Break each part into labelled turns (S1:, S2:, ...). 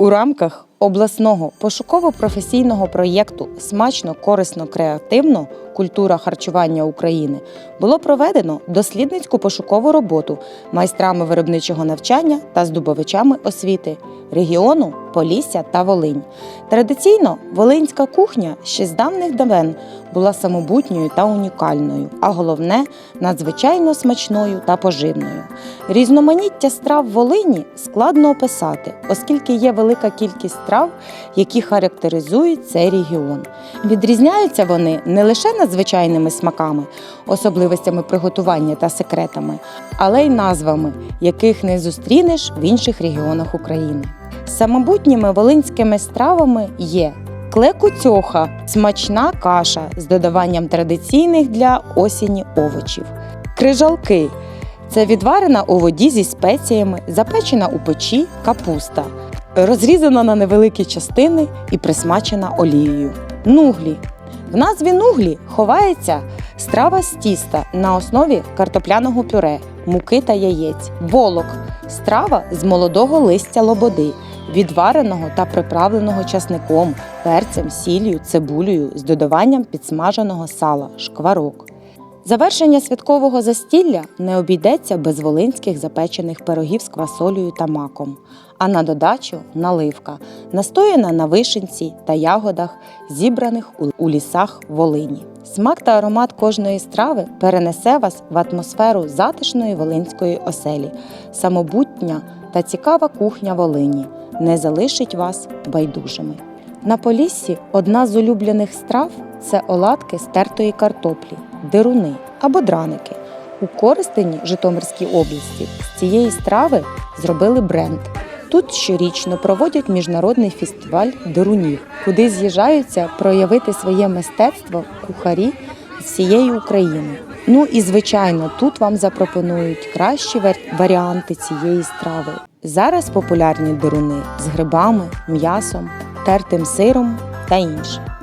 S1: У рамках обласного пошуково-професійного проєкту Смачно, корисно, креативно культура харчування України було проведено дослідницьку пошукову роботу майстрами виробничого навчання та здобувачами освіти регіону Полісся та Волинь. Традиційно волинська кухня ще з давних давен була самобутньою та унікальною, а головне надзвичайно смачною та поживною. Різноманіття страв Волині складно описати, оскільки є велика кількість страв, які характеризують цей регіон. Відрізняються вони не лише надзвичайними смаками, особливостями приготування та секретами, але й назвами, яких не зустрінеш в інших регіонах України. Самобутніми волинськими стравами є клекуцьоха – смачна каша з додаванням традиційних для осені овочів, крижалки це відварена у воді зі спеціями, запечена у печі капуста, розрізана на невеликі частини і присмачена олією. Нуглі. В назві нуглі ховається страва з тіста на основі картопляного пюре, муки та яєць, волок страва з молодого листя лободи, відвареного та приправленого часником, перцем, сіллю, цибулею з додаванням підсмаженого сала, шкварок. Завершення святкового застілля не обійдеться без волинських запечених пирогів з квасолею та маком, а на додачу наливка, настояна на вишенці та ягодах, зібраних у- лісах Волині. Смак та аромат кожної страви перенесе вас в атмосферу затишної волинської оселі. Самобутня та цікава кухня Волині не залишить вас байдужими. На Поліссі одна з улюблених страв це оладки з тертої картоплі, деруни або драники. У Коростені Житомирській області з цієї страви зробили бренд. Тут щорічно проводять міжнародний фестиваль дерунів, куди з'їжджаються проявити своє мистецтво кухарі з всієї України. Ну і звичайно, тут вам запропонують кращі варіанти цієї страви. Зараз популярні деруни з грибами, м'ясом, тертим сиром та інше.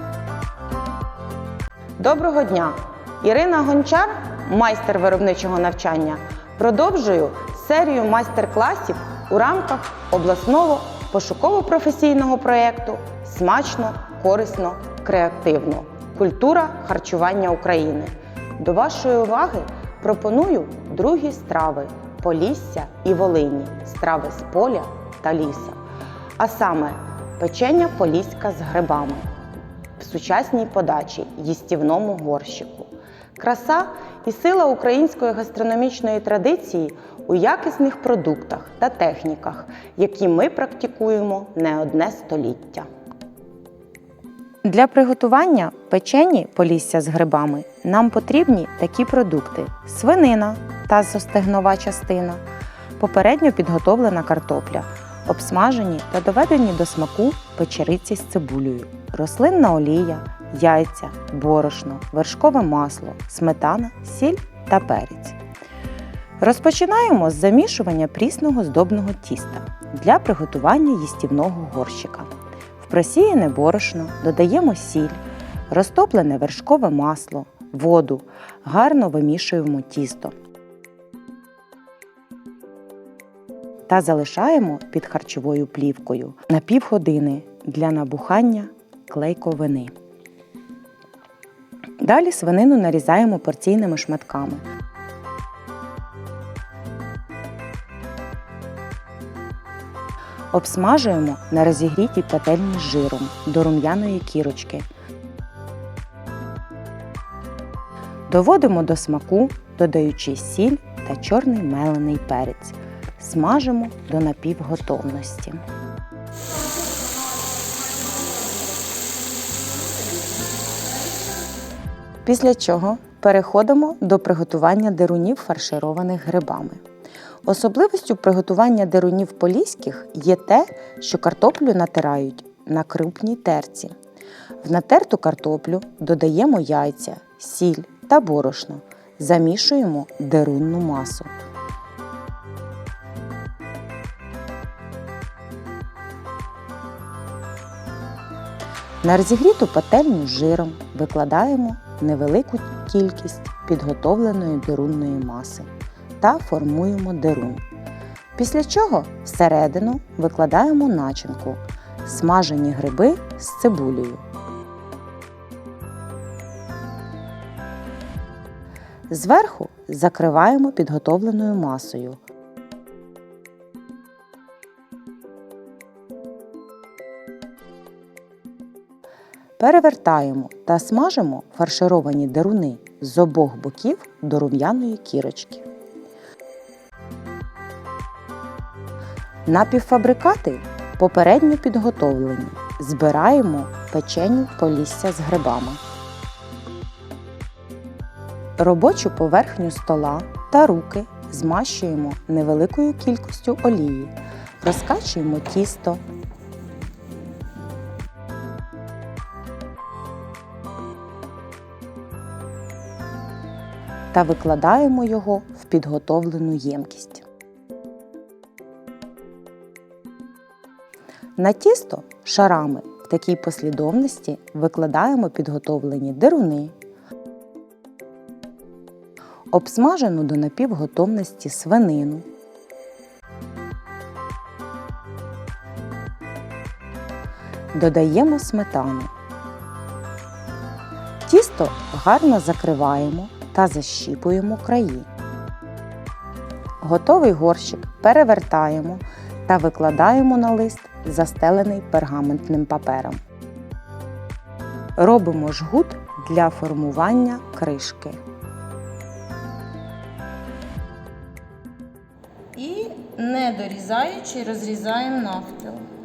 S1: Доброго дня! Ірина Гончар, майстер виробничого навчання, продовжую серію майстер-класів у рамках обласного пошуково-професійного проєкту Смачно, корисно, креативно. Культура харчування України. До вашої уваги пропоную другі страви Полісся і Волині, страви з поля та ліса. А саме печення поліська з грибами в сучасній подачі їстівному горщику. Краса і сила української гастрономічної традиції у якісних продуктах та техніках, які ми практикуємо не одне століття. Для приготування печені полісся з грибами нам потрібні такі продукти: свинина та зостегнова частина, попередньо підготовлена картопля, обсмажені та доведені до смаку печериці з цибулею, рослинна олія, яйця, борошно, вершкове масло, сметана, сіль та перець. Розпочинаємо з замішування прісного здобного тіста для приготування їстівного горщика. В просіяне борошно додаємо сіль, розтоплене вершкове масло, воду, гарно вимішуємо тісто. Та залишаємо під харчовою плівкою на півгодини для набухання клейковини. Далі свинину нарізаємо порційними шматками. Обсмажуємо на розігрітій пательні з жиром до рум'яної кірочки. Доводимо до смаку, додаючи сіль та чорний мелений перець. Смажимо до напівготовності. Після чого переходимо до приготування дерунів, фаршированих грибами. Особливістю приготування дерунів поліських є те, що картоплю натирають на крупній терці. В натерту картоплю додаємо яйця, сіль та борошно. Замішуємо дерунну масу. На розігріту пательню з жиром викладаємо невелику кількість підготовленої дерунної маси та формуємо дерун. Після чого всередину викладаємо начинку смажені гриби з цибулею. Зверху закриваємо підготовленою масою. Перевертаємо та смажимо фаршировані деруни з обох боків до рум'яної кірочки. Напівфабрикати попередньо підготовлені. Збираємо печеню полісся з грибами. Робочу поверхню стола та руки змащуємо невеликою кількістю олії, розкачуємо тісто. Та викладаємо його в підготовлену ємкість. На тісто шарами в такій послідовності викладаємо підготовлені деруни, обсмажену до напівготовності свинину, додаємо сметану. Тісто гарно закриваємо та защіпуємо краї. Готовий горщик перевертаємо та викладаємо на лист, застелений пергаментним папером. Робимо жгут для формування кришки.
S2: І не дорізаючи, розрізаємо навпіл.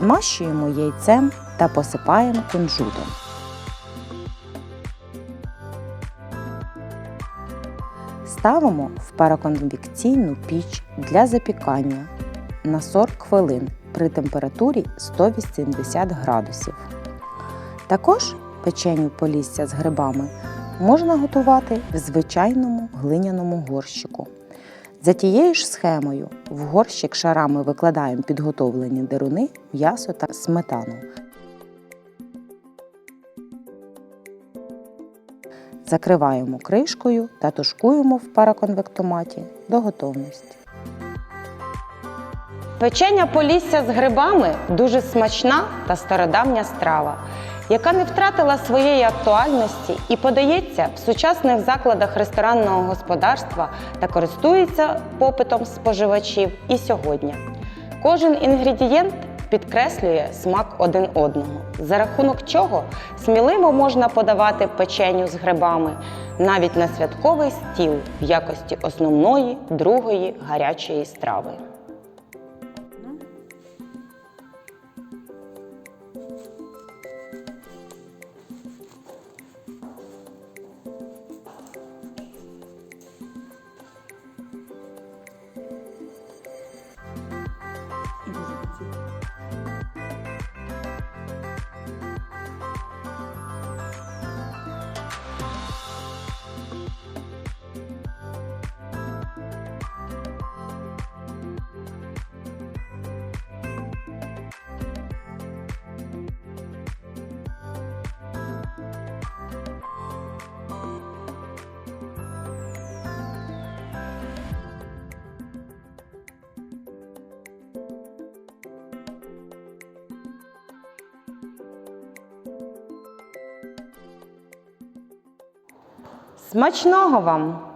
S1: Змащуємо яйцем та посипаємо кунжутом. Ставимо в параконвекційну піч для запікання на 40 хвилин при температурі 180 градусів. Також печеню полісся з грибами можна готувати в звичайному глиняному горщику. За тією ж схемою в горщик шарами викладаємо підготовлені деруни, м'ясо та сметану. Закриваємо кришкою та тушкуємо в параконвектоматі до готовності. Печення полісся з грибами дуже смачна та стародавня страва, яка не втратила своєї актуальності і подається в сучасних закладах ресторанного господарства та користується попитом споживачів і сьогодні. Кожен інгредієнт підкреслює смак один одного, за рахунок чого сміливо можна подавати печеню з грибами навіть на святковий стіл в якості основної другої гарячої страви. Смачного вам!